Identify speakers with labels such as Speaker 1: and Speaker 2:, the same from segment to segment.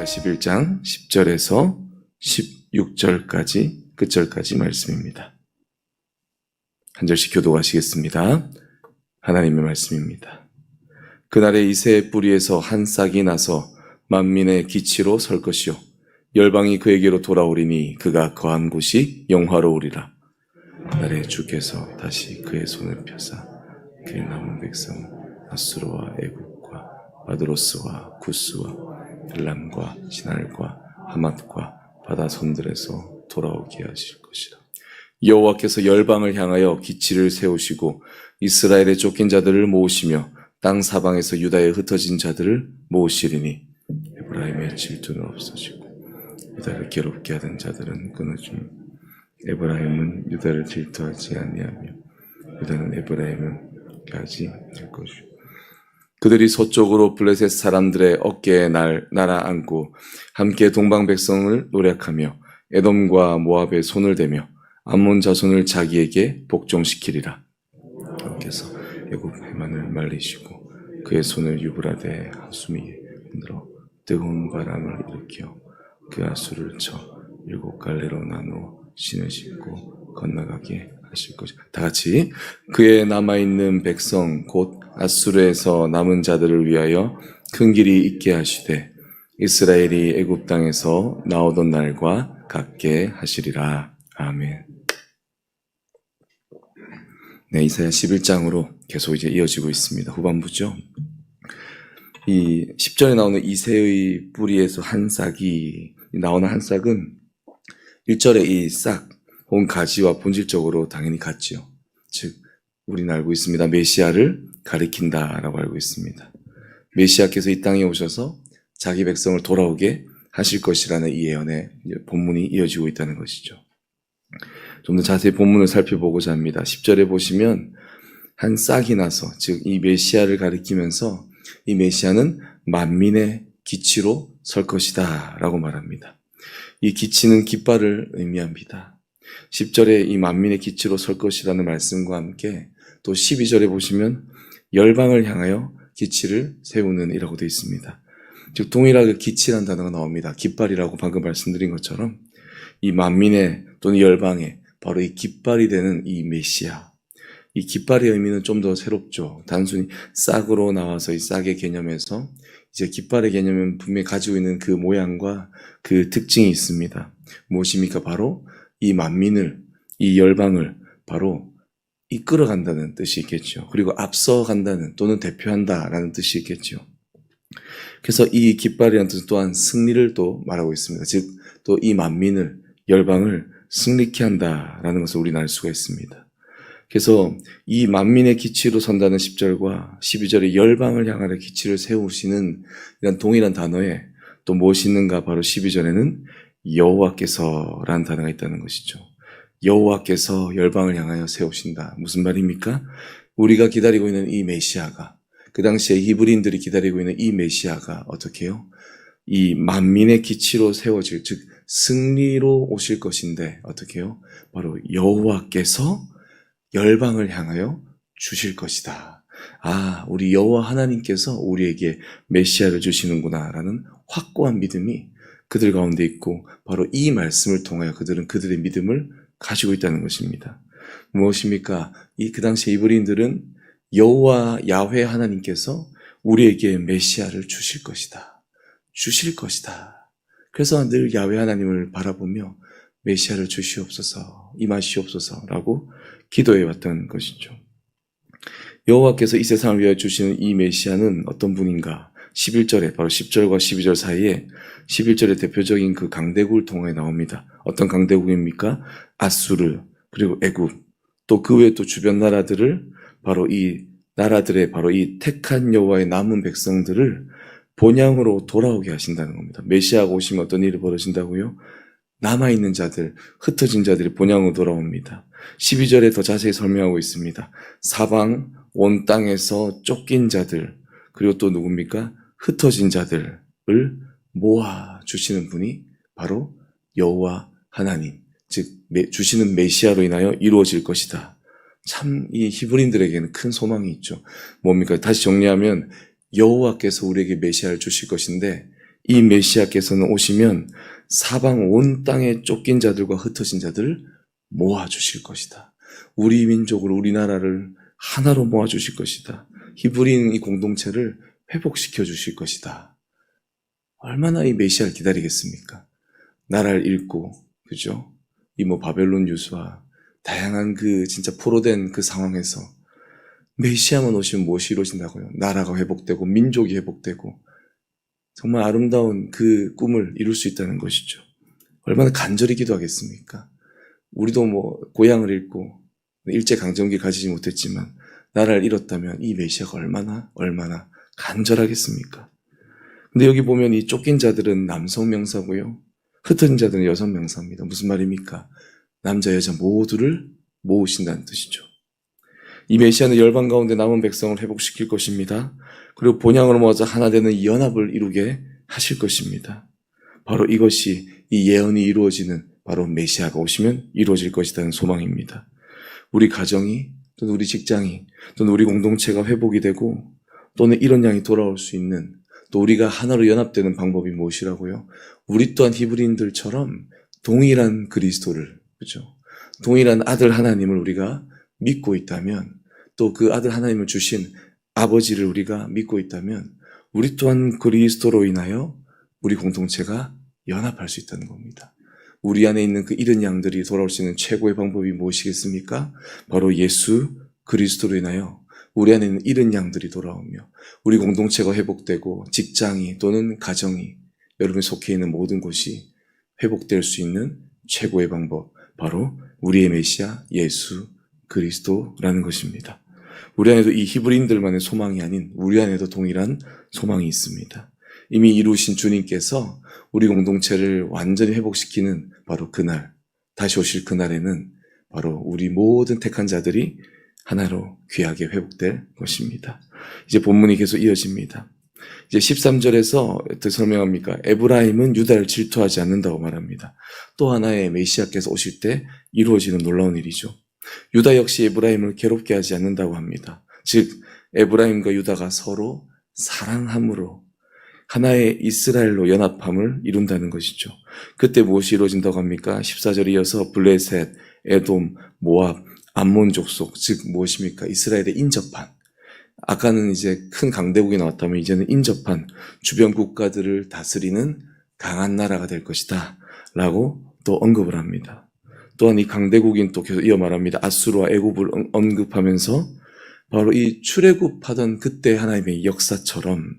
Speaker 1: 이사야 11장 10절에서 16절까지 끝절까지 말씀입니다. 한 절씩 교도하시겠습니다. 하나님의 말씀입니다. 그날에 이새의 뿌리에서 한 싹이 나서 만민의 기치로 설 것이요 열방이 그에게로 돌아오리니 그가 거한 곳이 영화로우리라. 그날에 주께서 다시 그의 손을 펴사 그의 남은 백성 아수르와 애국과 바드로스와 구스와 엘람과 시날과 하맛과 바다 손들에서 돌아오게 하실 것이라. 여호와께서 열방을 향하여 기치를 세우시고 이스라엘의 쫓긴 자들을 모으시며 땅 사방에서 유다에 흩어진 자들을 모으시리니 에브라임의 질투는 없어지고 유다를 괴롭게 하던 자들은 끊어지며 에브라임은 유다를 질투하지 아니하며 유다는 에브라임을 가지 될 것이요 그들이 서쪽으로 블레셋 사람들의 어깨에 날, 날아앉고 함께 동방 백성을 노력하며 에돔과 모압의 손을 대며 암몬 자손을 자기에게 복종시키리라. 여호와께서 애굽 해만을 말리시고 그의 손을 유브라데 하수미 흔들어 뜨거운 바람을 일으켜 그 아수를 쳐 일곱 갈래로 나누어 신을 신고 건너가게 하실 것이다. 다 같이 그의 남아 있는 백성 곧 아수르에서 남은 자들을 위하여 큰 길이 있게 하시되 이스라엘이 애굽 땅에서 나오던 날과 같게 하시리라. 아멘. 네, 이사야 11장으로 계속 이제 이어지고 있습니다. 후반부죠. 이 10절에 나오는 이새의 뿌리에서 한 싹이 나오는 한 싹은 1절에 이 싹, 혹은 가지와 본질적으로 당연히 같지요. 즉, 우리는 알고 있습니다. 메시아를 가리킨다라고 알고 있습니다. 메시아께서 이 땅에 오셔서 자기 백성을 돌아오게 하실 것이라는 이 예언의 본문이 이어지고 있다는 것이죠. 좀 더 자세히 본문을 살펴보고자 합니다. 10절에 보시면 한 싹이 나서, 즉, 이 메시아를 가리키면서 이 메시아는 만민의 기치로 설 것이다 라고 말합니다. 이 기치는 깃발을 의미합니다. 10절에 이 만민의 기치로 설 것이라는 말씀과 함께 또 12절에 보시면 열방을 향하여 기치를 세우는 이라고 되어 있습니다. 즉 동일하게 기치라는 단어가 나옵니다. 깃발이라고 방금 말씀드린 것처럼 이 만민의 또는 열방의 바로 이 깃발이 되는 이 메시아. 이 깃발의 의미는 좀 더 새롭죠. 단순히 싹으로 나와서 이 싹의 개념에서 이제 깃발의 개념은 분명히 가지고 있는 그 모양과 그 특징이 있습니다. 무엇입니까? 바로 이 만민을, 이 열방을 바로 이끌어간다는 뜻이 있겠죠. 그리고 앞서간다는 또는 대표한다라는 뜻이 있겠죠. 그래서 이 깃발이라는 뜻은 또한 승리를 또 말하고 있습니다. 즉, 또 이 만민을, 열방을 승리케 한다라는 것을 우리는 알 수가 있습니다. 그래서 이 만민의 기치로 선다는 10절과 12절의 열방을 향하여 기치를 세우시는 이런 동일한 단어에 또 무엇이 있는가 바로 12절에는 여호와께서라는 단어가 있다는 것이죠. 여호와께서 열방을 향하여 세우신다. 무슨 말입니까? 우리가 기다리고 있는 이 메시아가 그 당시에 히브리인들이 기다리고 있는 이 메시아가 어떻게 해요? 이 만민의 기치로 세워질 즉 승리로 오실 것인데 어떻게 해요? 바로 여호와께서 열방을 향하여 주실 것이다. 아, 우리 여호와 하나님께서 우리에게 메시아를 주시는구나라는 확고한 믿음이 그들 가운데 있고 바로 이 말씀을 통하여 그들은 그들의 믿음을 가지고 있다는 것입니다. 무엇입니까? 이 그 당시 이브리인들은 여호와 야훼 하나님께서 우리에게 메시아를 주실 것이다. 주실 것이다. 그래서 늘 야훼 하나님을 바라보며 메시아를 주시옵소서, 임하시옵소서라고 기도해 왔던 것이죠. 여호와께서 이 세상을 위하여 주시는 이 메시아는 어떤 분인가? 11절에 바로 10절과 12절 사이에 11절의 대표적인 그 강대국을 통해 나옵니다. 어떤 강대국입니까? 아수르 그리고 애굽 또 그 외에 또 주변 나라들을 바로 이 나라들의 바로 이 택한 여호와의 남은 백성들을 본향으로 돌아오게 하신다는 겁니다. 메시아가 오시면 어떤 일이 벌어진다고요? 남아있는 자들, 흩어진 자들이 본향으로 돌아옵니다. 12절에 더 자세히 설명하고 있습니다. 사방 온 땅에서 쫓긴 자들, 그리고 또 누굽니까? 흩어진 자들을 모아 주시는 분이 바로 여호와 하나님, 즉 주시는 메시아로 인하여 이루어질 것이다. 참 이 히브리인들에게는 큰 소망이 있죠. 뭡니까? 다시 정리하면 여호와께서 우리에게 메시아를 주실 것인데 이 메시아께서는 오시면 사방 온 땅에 쫓긴 자들과 흩어진 자들을 모아 주실 것이다. 우리 민족을, 우리나라를 하나로 모아 주실 것이다. 히브리인 이 공동체를 회복시켜 주실 것이다. 얼마나 이 메시아를 기다리겠습니까? 나라를 잃고, 그죠? 이 뭐 바벨론 유수와 다양한 그 진짜 포로된 그 상황에서 메시아만 오시면 무엇이 이루어진다고요? 나라가 회복되고 민족이 회복되고 정말 아름다운 그 꿈을 이룰 수 있다는 것이죠. 얼마나 간절히 기도하겠습니까? 우리도 뭐 고향을 잃고 일제 강점기 가지지 못했지만 나라를 잃었다면 이 메시아가 얼마나 얼마나 간절하겠습니까? 근데 여기 보면 이 쫓긴 자들은 남성 명사고요. 흩어진 자들은 여성 명사입니다. 무슨 말입니까? 남자 여자 모두를 모으신다는 뜻이죠. 이 메시아는 열방 가운데 남은 백성을 회복시킬 것입니다. 그리고 본향으로 모아서 하나 되는 연합을 이루게 하실 것입니다. 바로 이것이 이 예언이 이루어지는 바로 메시아가 오시면 이루어질 것이라는 소망입니다. 우리 가정이 또는 우리 직장이 또는 우리 공동체가 회복이 되고 또는 이런 양이 돌아올 수 있는 또 우리가 하나로 연합되는 방법이 무엇이라고요? 우리 또한 히브리인들처럼 동일한 그리스도를 그죠? 동일한 아들 하나님을 우리가 믿고 있다면 또 그 아들 하나님을 주신 아버지를 우리가 믿고 있다면 우리 또한 그리스도로 인하여 우리 공동체가 연합할 수 있다는 겁니다. 우리 안에 있는 그 잃은 양들이 돌아올 수 있는 최고의 방법이 무엇이겠습니까? 바로 예수 그리스도로 인하여 우리 안에 있는 잃은 양들이 돌아오며 우리 공동체가 회복되고 직장이 또는 가정이 여러분이 속해 있는 모든 곳이 회복될 수 있는 최고의 방법 바로 우리의 메시아 예수 그리스도라는 것입니다. 우리 안에도 이 히브리인들만의 소망이 아닌 우리 안에도 동일한 소망이 있습니다. 이미 이루신 주님께서 우리 공동체를 완전히 회복시키는 바로 그날, 다시 오실 그날에는 바로 우리 모든 택한 자들이 하나로 귀하게 회복될 것입니다. 이제 본문이 계속 이어집니다. 이제 13절에서 어떻게 설명합니까? 에브라임은 유다를 질투하지 않는다고 말합니다. 또 하나의 메시아께서 오실 때 이루어지는 놀라운 일이죠. 유다 역시 에브라임을 괴롭게 하지 않는다고 합니다. 즉, 에브라임과 유다가 서로 사랑함으로 하나의 이스라엘로 연합함을 이룬다는 것이죠. 그때 무엇이 이루어진다고 합니까? 14절 이어서 블레셋, 에돔, 모압, 암몬 족속, 즉 무엇입니까? 이스라엘의 인접한. 아까는 이제 큰 강대국이 나왔다면 이제는 인접한 주변 국가들을 다스리는 강한 나라가 될 것이다. 라고 또 언급을 합니다. 또한 이 강대국인 또 계속 이어 말합니다. 아수르와 애굽을 언- 언급하면서 바로 이 출애굽하던 그때 하나님의 역사처럼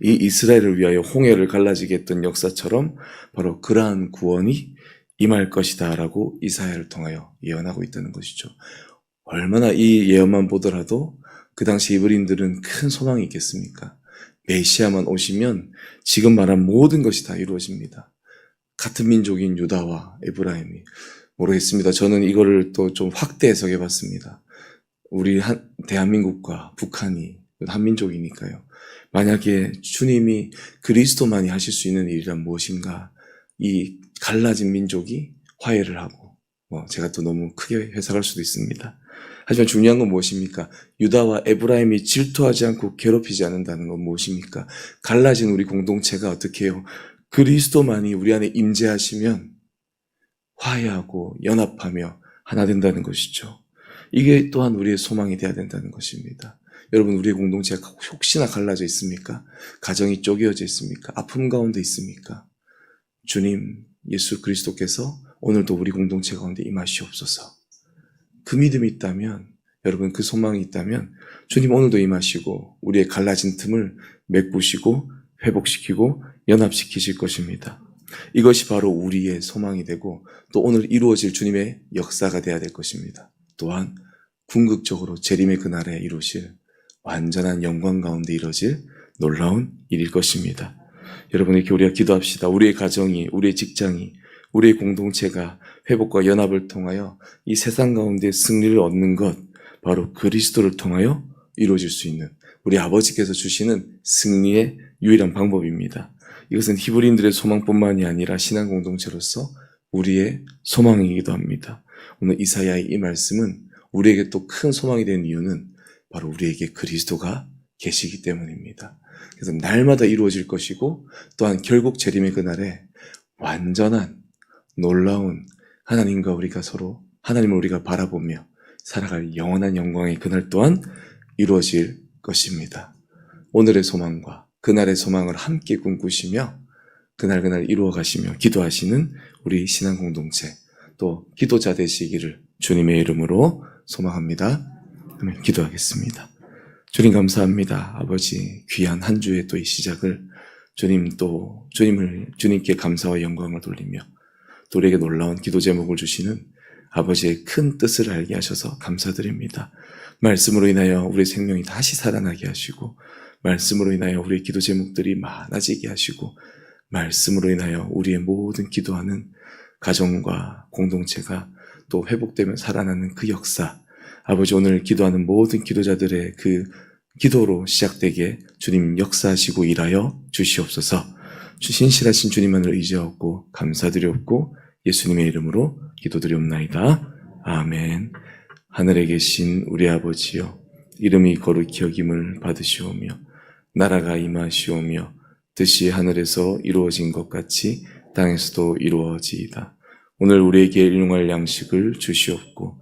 Speaker 1: 이 이스라엘을 위하여 홍해를 갈라지게 했던 역사처럼 바로 그러한 구원이 임할 것이다라고 이사야를 통하여 예언하고 있다는 것이죠. 얼마나 이 예언만 보더라도 그 당시 이브린들은 큰 소망이 있겠습니까? 메시아만 오시면 지금 말한 모든 것이 다 이루어집니다. 같은 민족인 유다와 에브라임이 모르겠습니다. 저는 이거를 또 좀 확대 해석해 봤습니다. 우리 한, 대한민국과 북한이 한민족이니까요. 만약에 주님이 그리스도만이 하실 수 있는 일이란 무엇인가? 이 갈라진 민족이 화해를 하고, 뭐 제가 또 너무 크게 해석할 수도 있습니다. 하지만 중요한 건 무엇입니까? 유다와 에브라임이 질투하지 않고 괴롭히지 않는다는 건 무엇입니까? 갈라진 우리 공동체가 어떻게 해요? 그리스도만이 우리 안에 임재하시면 화해하고 연합하며 하나 된다는 것이죠. 이게 또한 우리의 소망이 되어야 된다는 것입니다. 여러분, 우리의 공동체가 혹시나 갈라져 있습니까? 가정이 쪼개어져 있습니까? 아픔 가운데 있습니까? 주님, 예수 그리스도께서 오늘도 우리 공동체 가운데 임하시옵소서. 그 믿음이 있다면, 여러분 그 소망이 있다면, 주님 오늘도 임하시고, 우리의 갈라진 틈을 메꾸시고, 회복시키고, 연합시키실 것입니다. 이것이 바로 우리의 소망이 되고, 또 오늘 이루어질 주님의 역사가 되어야 될 것입니다. 또한, 궁극적으로 재림의 그날에 이루실 완전한 영광 가운데 이루어질 놀라운 일일 것입니다. 여러분 이렇게 우리가 기도합시다. 우리의 가정이, 우리의 직장이, 우리의 공동체가 회복과 연합을 통하여 이 세상 가운데 승리를 얻는 것, 바로 그리스도를 통하여 이루어질 수 있는 우리 아버지께서 주시는 승리의 유일한 방법입니다. 이것은 히브리인들의 소망뿐만이 아니라 신앙 공동체로서 우리의 소망이기도 합니다. 오늘 이사야의 이 말씀은 우리에게 또 큰 소망이 되는 이유는 바로 우리에게 그리스도가 계시기 때문입니다. 그래서 날마다 이루어질 것이고 또한 결국 재림의 그날에 완전한 놀라운 하나님과 우리가 서로 하나님을 우리가 바라보며 살아갈 영원한 영광의 그날 또한 이루어질 것입니다. 오늘의 소망과 그날의 소망을 함께 꿈꾸시며 그날 그날 이루어 가시며 기도하시는 우리 신앙 공동체 또 기도자 되시기를 주님의 이름으로 소망합니다. 그러면 기도하겠습니다. 주님 감사합니다. 아버지 귀한 한 주의 또 이 시작을 주님 또 주님을 주님께 감사와 영광을 돌리며 또 우리에게 놀라운 기도 제목을 주시는 아버지의 큰 뜻을 알게 하셔서 감사드립니다. 말씀으로 인하여 우리 생명이 다시 살아나게 하시고 말씀으로 인하여 우리의 기도 제목들이 많아지게 하시고 말씀으로 인하여 우리의 모든 기도하는 가정과 공동체가 또 회복되며 살아나는 그 역사 아버지 오늘 기도하는 모든 기도자들의 그 기도로 시작되게 주님 역사하시고 일하여 주시옵소서 주 신실하신 주님만을 의지하고 감사드렸고 예수님의 이름으로 기도드리옵나이다. 아멘 하늘에 계신 우리 아버지여 이름이 거룩히 여김을 받으시오며 나라가 임하시오며 뜻이 하늘에서 이루어진 것 같이 땅에서도 이루어지이다. 오늘 우리에게 일용할 양식을 주시옵고